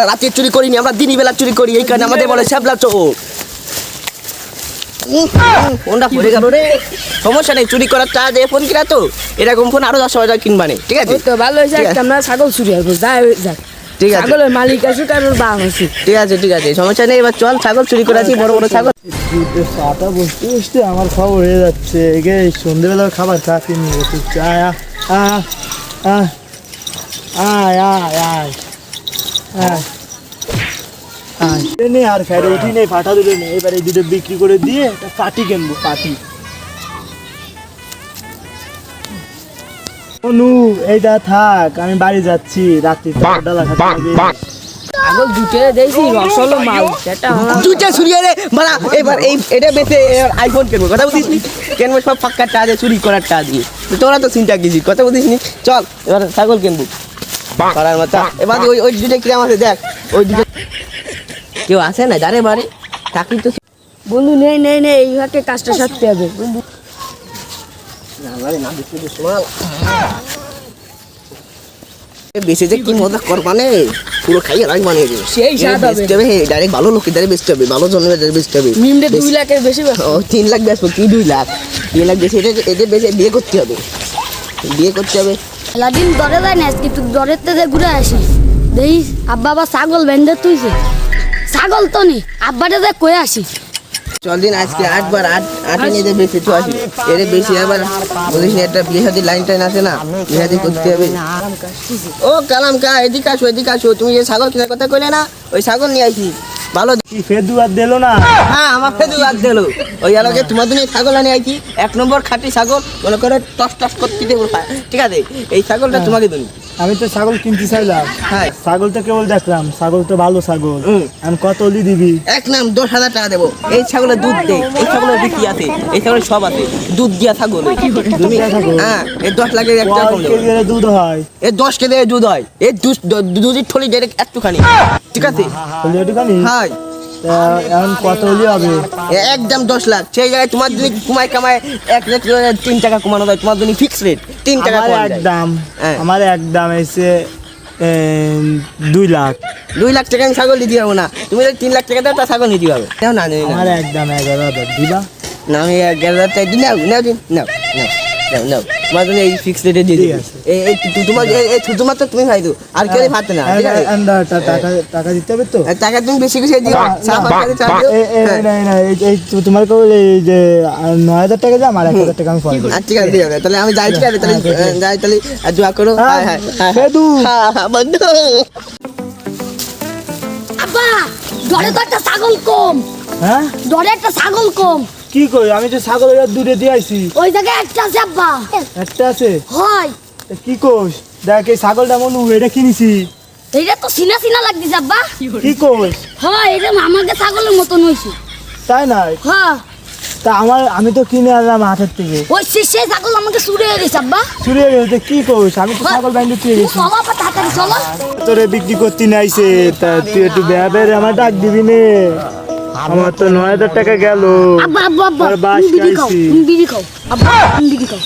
আমরা রাতে চুরি করিনি আমরা দিনই বেলা চুরি করি। এই কারণে আমাদের বলে শ্যাবলা চোখ সমস্যা নেই চুরি করার তো? এরকম ফোন আরও কিনবা ছাগল ঠিক আছে। ঠিক আছে সমস্যা নেই এবার চল ছাগল চুরি করে আছি বড় বড় ছাগল। আমার খবর হয়ে যাচ্ছে। এগে সন্ধ্যেবেলা খাবার চা কিনে আয় আয় আয়। নে আর নেই ফাটা দুটো নেই। এবার এই দুটো বিক্রি করে দিয়ে একটা পাটি কিনবো পাটি। অনু এইটা থাক আমি বাড়ি যাচ্ছি। রাত্রি ডালা খাতে হবে। ছাগল দুটে দেখছি মাল সেটা আমার চুরি রে মারা এবার এই এটা বেঁচে আইফোন কিনবো। কথা বুঝিস নি? কিনবো সব চুরি করার টা দিয়ে। তোরা তো চিন্তা কিছু কথা বুঝিস নি? চল এবার ছাগল কিনবো। করার মতো এবার ওই ওই দুটো কিরাম আছে দেখ। ওই দুটো কেউ আসে না? জানে বাড়ি। চাকরি তো বন্ধু নেই নেই নেই এইভাবে কাজটা সারতে হবে। বন্ধু। বেশি বেশি বেশি যে কি মজা করবানে পুরো খাইয়ে সেই স্বাদ হবে। বেচতে হবে ডাইরেক্ট ভালো লোকের দ্বারা বেচতে হবে ভালো জন্মের দ্বারা বেচতে হবে। বেশ- দুই লাখের বেশি ও তিন লাখ বেচবো কি দুই লাখ? তিন লাখ বেশি এটা এদের বেশি বিয়ে করতে হবে। বিয়ে করতে হবে। লাদিন দরে যায় না, আজকে তুই দরের থেকে ঘুরে আসি। দেই, আব্বা আবার ছাগল বেঁধে তুইছে। ছাগল তো নি, আব্বাটা যে কয়ে আসি। চল দিন, আজকে আটবার আট, আটে নিয়ে বেশি তো আসি এর বেশি আবার বলিস না, একটা বিয়ে সাথে লাইন টাইন আছে না বিয়ে সাথে করতে হবে। ও, কালাম কা, এদিকে আসো এদিকে আসো। তুমি যে ছাগল কেনার কথা কইলে না, ওই ছাগল নিয়ে আইছি ভালো ফেদু আর দিল না? হ্যাঁ আমার ফেদু বাদ দিল। ওই আলোকে তোমার জন্য ছাগল আনি কি এক নম্বর খাঁটি ছাগল মনে করে টস টস করতে দেবো। ঠিক আছে? এই ছাগলটা তোমাকে দিন আমি তো ছাগল কিনতে চাইলাম। হ্যাঁ। ছাগল তো কেবল দেখলাম ছাগল তো ভালো ছাগল। আমি কত অলি দিবি? এক নাম দশ হাজার টাকা দেবো। এই ছাগলের দুধ দে এই ছাগলের বিক্রি আছে এই ছাগলের সব আছে। দুধ দিয়া ছাগল। তুমি হ্যাঁ এই দশ লাখের একটা দুধ হয়? এই দশ কেজি দুধ হয়। এই দুধ- দুধের থলি ডাইরেক্ট একটুখানি। ঠিক আছে? একটুখানি? হ্যাঁ। এখন কত অলি হবে? এ- একদম দশ লাখ। সেই জায়গায় তোমার জন্য কুমায় কামায় এক রেট তিন টাকা কমানো যায়। তোমার জন্য ফিক্স রেট তিন টাকা আমার কমানো এক দাম হ্যাঁ। আমার এক দাম এসে দুই লাখ। দুই লাখ টাকা আমি ছাগল দিতে পারব না। তুমি যদি তিন লাখ টাকা দাও তা ছাগল নিতে পারবে। নাও না আমার এক দাম এগারো হাজার দিবা। না আমি এগারো হাজার টাকা দিন নাও নাও দিন নাও নাও নাও নাও। তোমার জন্য এই ফিক্স রেটে দিয়ে দিই এই এই তোমার এই- শুধুমাত্র তুমি খাই দো আর কেউ না ঠিক আছে? and, uh, টা- টাকা টাকা দিতে হবে তো? টাকা তুমি বেশি বেশি দিও। দিও হ্যাঁ। না, না, তোমার কেবল এই যে নয় হাজার টাকা দাম আর এক হাজার টাকা আমি। আর ঠিক আছে ঠিক আছে। তাহলে আমি যাই ঠিক আছে। তাহলে হ্যাঁ, যাই তাহলে আর দোয়া করো। হ্যাঁ, হ্যাঁ হ্যাঁ হ্যাঁ। হ্যাঁ হ্যাঁ বন্ধু। আব্বা দরে তো একটা ছাগল কম। হ্যাঁ? দরে একটা ছাগল কম। কি কই? আমি তো ছাগল দূরে দিয়ে আইছি। ওই জায়গায় একটা আছে আব্বা। একটা আছে? হয়। কি কোস দেখ এই ছাগলটা মনু এটা কিনেছি। এইটা তো সিনা সিনা লাগতেছে আব্বা। কি কোস হয় এটা আমাকে ছাগলের মতন হয়েছে। তাই নাই? হ্যাঁ। তা আমার আমি তো কিনে আনলাম হাটের থেকে। ওই সেই ছাগল আমাকে চুরি হয়ে গেছে আব্বা। চুরি হয়ে গেছে কি কোস আমি তো ছাগল ব্যান্ডে চুরি গেছি চলো আব্বা তাড়াতাড়ি চলো। তোরে বিক্রি করতে নাইছে তা তুই একটু বেয়া বেড়ে আমার ডাক দিবি নে। আমার তো নয় হাজার টাকা গেল। আব্বা আব্বা আব্বা বাস বিড়ি খাও তুমি বিড়ি খাও আব্বা তুমি বিড়ি খাও।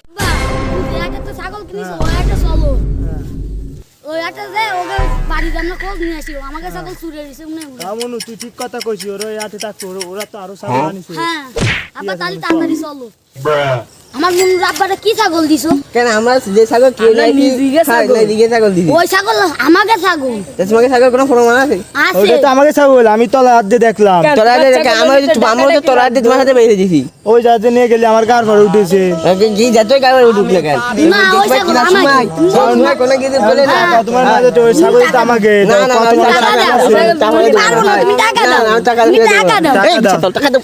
আব্বা তুমি একটা তো ছাগল কিনেছো ওই একটা চলো। ওই একটা যে ওকে বাড়ি আমরা খোঁজ নিয়ে আসি ও আমাকে ছাগল চুরি হয়ে মনে হয়। তুই ঠিক কথা কইছি ওরা থাকতো ওরা- ওরা তো আরও ছাগল আনিছে। হ্যাঁ। আব্বা তালি তাড়াতাড়ি চলো। আমার মন আব্বারে কি ছাগল দিছো? কেন আমার যে ছাগল কে নাই দিকে ছাগল। নাই দিকে ছাগল দিছি ওই ছাগল আমাকে ছাগল। তোমাকে ছাগল কোনো প্রমাণ আছে? আছে। ওটা তো আমাকে ছাগল আমি তলা হাত দিয়ে দেখলাম। তলা হাত দিয়ে আমার তো আমার তো তলা হাত দিয়ে তোমার হাতে বেঁধে দিছি। ওই যাতে নিয়ে গেলে আমার গার পরে উঠেছে। কি যাতে গার পরে উঠুক না কেন না ওই ছাগল আমাকে না কোনো কিছু বলে না। তোমার না তো ওই ছাগল তো আমাকে। না না না টাকা দাও। টাকা দাও। টাকা দাও। টাকা দাও টাকা দাও।